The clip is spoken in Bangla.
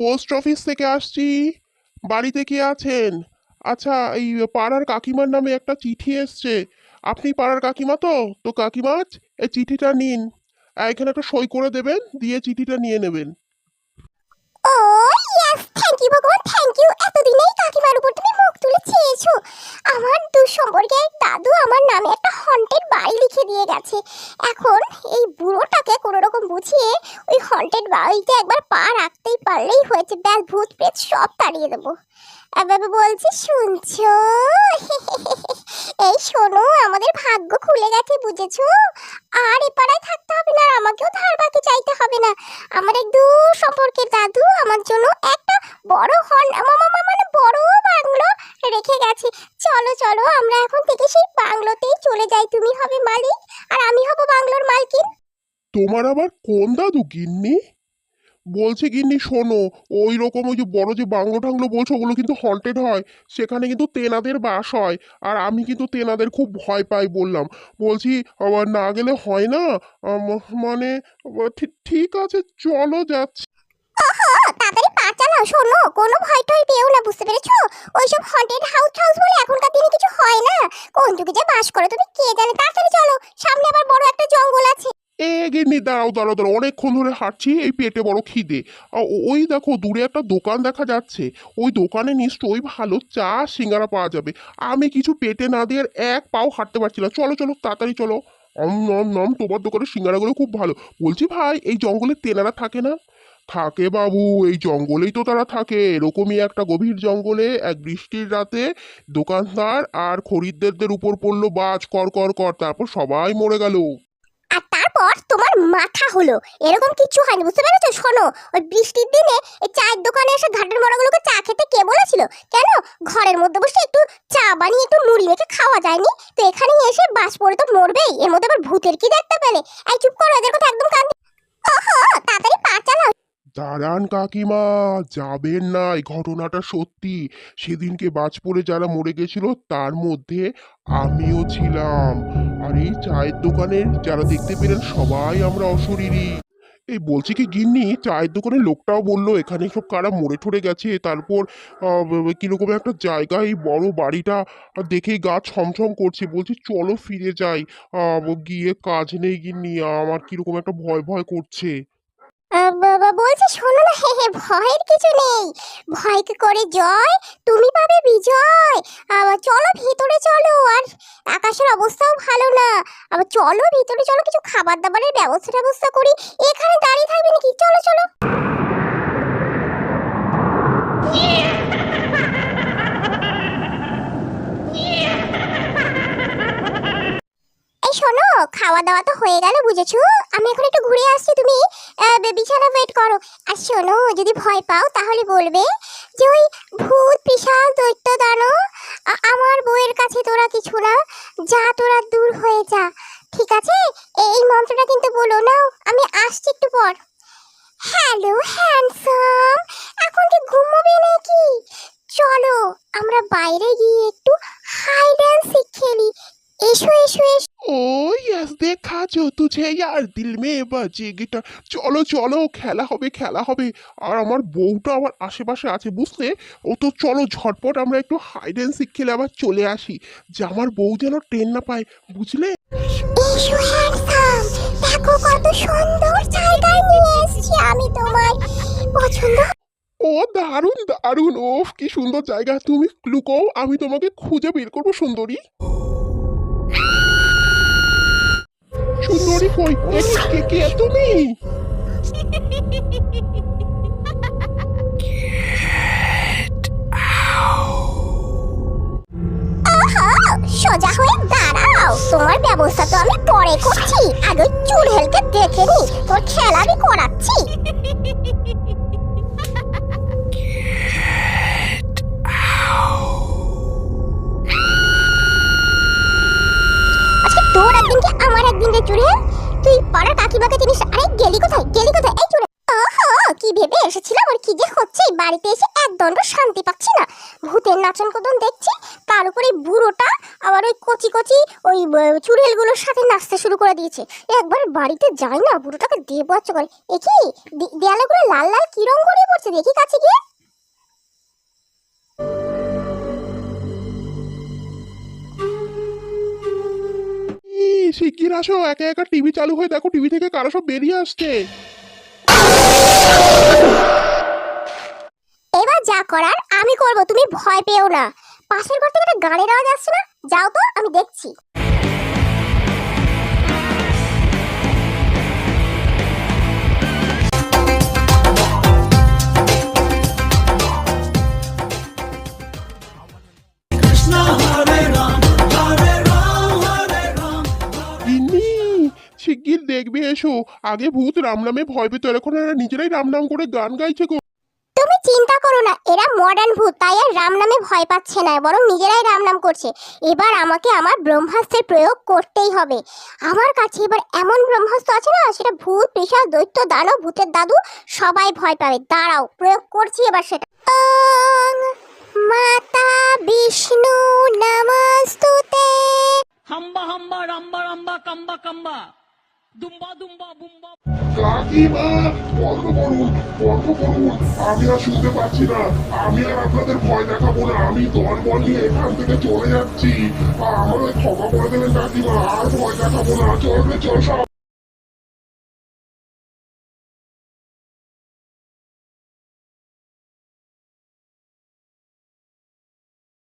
পোস্ট অফিস থেকে আসছি। বাড়িতে কে আছেন? আচ্ছা এই পাড়ার কাকিমার নামে একটা চিঠি এসছে। আপনি পাড়ার কাকিমা তো? তো কাকিমা, এই চিঠিটা নিন। এখানে একটা সই করে দেবেন, দিয়ে চিঠিটা নিয়ে নেবেন। ও ইয়েস থ্যাংক ইউ ভগবান থ্যাংক ইউ এতদিনেই কাকিমার উপর তুমি চেয়েছো? আমার দুঃসম্পর্কে দাদু আমার নামে একটা হন্টেড বাড়ি লিখে দিয়ে গেছে। এখন এই বুড়োটাকে কোনো রকম বুঝিয়ে ওই হন্টেড বাড়িতে একবার পা রাখতেই পারলেই হয়েছে। ব্যাস ভূত প্রেত সব তাড়িয়ে দেবো। এবার বলছি, শুনছো? এই শোনো, আমাদের ভাগ্য খুলে গেছে, বুঝেছ? আর এ পাড়ায় থাকতে হবে না আমাকেও ধার বাকি চাইতে হবে না। আমার এক দূর সম্পর্কের দাদু আমার জন্য একটা বড় হন মামা মানে বড় বাংলো রেখে গেছে। চলো চলো, আমরা এখন থেকে সেই বাংলোতেই চলে যাই। তুমি হবে মালিক, আর আমি হব বাংলোর মালকিন। তোমার আবার কোন দাদু, গিন্নি? বলছে গিন্নি, শোনো ওই রকম ওই যে বড় যে বাংলো টাংলো বলছো, ওগুলো কিন্তু হন্টেড হয়। সেখানে কিন্তু তেনাদের বাস হয়। আর আমি কিন্তু তেনাদের খুব ভয় পাই বললাম। বলছি, আবার না গেলে হয় না? মানে ঠিক আছে, চলো যাচ্ছি। তাড়াতাড়ি পা চালাও, শোনো, কোনো ভয় টয় পেও না, বুঝতে পেরেছ? ওইসব হন্টেড হাউস হাউস বলে এখনকার দিনে কিছু হয় না। কোন যুগে যে বাস করে, তুমি কে জানে? তাড়াতাড়ি চলো, সামনে আবার বড় একটা জঙ্গল আছে। এ গিন্নি দাঁড়াও দাঁড়াও দাঁড়াও। অনেকক্ষণ ধরে হাঁটছি এই পেটে বড় খিদে। ওই দেখো, দূরে একটা দোকান দেখা যাচ্ছে। ওই দোকানে নিশ্চয়ই ভালো চা, সিঙ্গারা পাওয়া যাবে। আমি কিছু পেটে না দিয়ে এক পাও হাঁটতে পারছি না। চলো চলো, তাড়াতাড়ি চলো। অম নম নম তোমার দোকানের সিঙ্গারাগুলো খুব ভালো। বলছি, ভাই, এই জঙ্গলে তেনারা থাকে না? থাকে বাবু, এই জঙ্গলেই তো তারা থাকে। এরকমই একটা গভীর জঙ্গলে এক বৃষ্টির রাতে দোকানদার আর খরিদ্দারদের উপর পড়ল বাজ, কর কর কর। তারপর সবাই মরে গেল। আর তারপর তোমার মাথা হলো। এরকম কিছু হয়নি, বুঝতে পেরেছ? শোনো, ওই বৃষ্টির দিনে এই চায়ের দোকানে এসে ঘাটের মরাগুলোকে চা খেতে কে বলেছিল? কেন? ঘরের মধ্যে বসে একটু চা বানিয়ে একটু মুড়ি মেখে খাওয়া যায়নি? তো এখানে এসে বাস পড়ে তো মরবেই, এর মধ্যে আবার ভূতের কি দেখতে পেলে? এই চুপ করো, এদের কথা একদম কান তাড়াতাড়ি পা চালাও। দাঁড়ান কাকিমা, যাবেন না, এই ঘটনাটা সত্যি। সেদিনকে বাজ পড়ে যারা মরে গেছিল, তার মধ্যে আমিও ছিলাম। আর এই চায়ের দোকানের যারা দেখতে পেলেন, সবাই আমরা অশরীরী। এই বলছি কি গিন্নি, চায়ের দোকানের লোকটাও বলল, এখানে সব কারা মরে ঠরে গেছে, তারপর কীরকম একটা জায়গা, এই বড় বাড়িটা দেখেই গা ছমছম করছে। বলছি, চলো ফিরে যাই। গিয়ে কাজ নেই গিন্নি, আমার কীরকম একটা ভয় ভয় করছে। বলছি, শোনো না, হে হে, ভয়ের কিছু নেই। ভয়কে করে জয়, তুমি পাবে বিজয়। আবার চলো ভিতরে চলো, আর আকাশের অবস্থাও ভালো না। আবার চলো ভিতরে, চলো, কিছু খাবার দাবারের ব্যবস্থা ব্যবস্থা করি। এখানে দাঁড়িয়ে থাকবে নাকি? চলো চলো এই শোনো খাওয়া দাওয়া তো হয়ে গেল বুঝেছ? আমি এখন একটু ঘুরে আসছি, তুমি বিছানা ওয়েট করো। আর শোনো, যদি ভয় পাও তাহলে বলবে যে ওই ভূত, পিশাচ দৈত্য দানো আমার বউয়ের কাছে তোরা কিছু না, যা তোরা দূর হয়ে যা, ঠিক আছে? এই মন্ত্রটা কিন্তু বলো না আমি আসছি একটু পর। হ্যালো হ্যান্ডসাম তুঝে আর দিল মে জেগেটা চলো চলো খেলা হবে খেলা হবে। আর আমার বউটা আমার আশেপাশে আছে বুঝলে? ও তো চলো ঝটপট আমরা একটু হাইড অ্যান্ড সিক খেলে আবার চলে আসি। যে আমার বউ যেন ট্রেন না পায় বুঝলে? ও দারুণ দারুণ। ওফ কি সুন্দর জায়গা। তুমি লুকো আমি তোমাকে খুঁজে বের করব সুন্দরী। সুন্দরী কই এ কে কে? তুমি? সোজা হয়ে দাঁড়াও। তোমার ব্যবস্থা তো আমি পরে করছি। আগে চুল হেলকে দেখে নি। তোর খেলা আমি করাচ্ছি। পাড়ার কাকিমাকে চিনিস আরে গেলি কোথায়? গেলি কোথায়? এই ওহো, কি ভেবে এসেছিলাম আর কি যে হচ্ছে? বাড়িতে এসে এক দণ্ড শান্তি পাচ্ছি না। ভূতের নাচন কদন দেখছি, তার উপরে বুড়োটা আবার ওই কচি কচি ওই চুড়েলগুলোর সাথে নাচতে শুরু করে দিয়েছে। একবার বাড়িতে যাই না, বুড়োটাকে দেবো আচ্ছা করে। এ দেয়ালেগুলো লাল লাল কি রং গড়িয়ে পড়ছে? দেখি কাছে গিয়ে। শিগগির আসো, একা একা টিভি চালু হয়ে দেখো টিভি থেকে কারও সব বেরিয়ে আসছে। এবার যা করার আমি করব, তুমি ভয় পেও না। পাশের ঘর থেকে একটা গানের আওয়াজ আসছে না? যাও তো, আমি দেখছি। শিগগির দেখবে এসো। আগে ভূত রাম নামে ভয় পেতো এখন এরা নিজেরাই রাম নাম করে গান গাইছে গো। তুমি চিন্তা করো না এরা মডার্ন ভূত তাই আর রাম নামে ভয় পাচ্ছে না বরং নিজেরাই রাম নাম করছে। এবার আমাকে আমার ব্রহ্মাস্ত্রের প্রয়োগ করতেই হবে। আমার কাছে এবার এমন ব্রহ্মাস্ত্র আছে না সেটা ভূত পিশাচ দৈত্য দানব ভূতের দাদু সবাই ভয় পাবে। দাঁড়াও প্রয়োগ করছি এবার সেটা। মাতা বিষ্ণু নমস্তুতে। হাম্বা হাম্বা রাম্বা রাম্বা কাম্বা কাম্বা। দুম্বা দুম্বা, বুম্বা। কাকিমা, বন্ধ করুন বন্ধ করুন। আমি আর শুনতে পাচ্ছি না। আমি আর আপনাদের ভয় দেখাবো না। আমি দল বল নিয়ে এখান থেকে চলে যাচ্ছি। আমার ক্ষমা করে দেবেন কাকিমা, আর ভয় দেখাবো না। চলবে, চল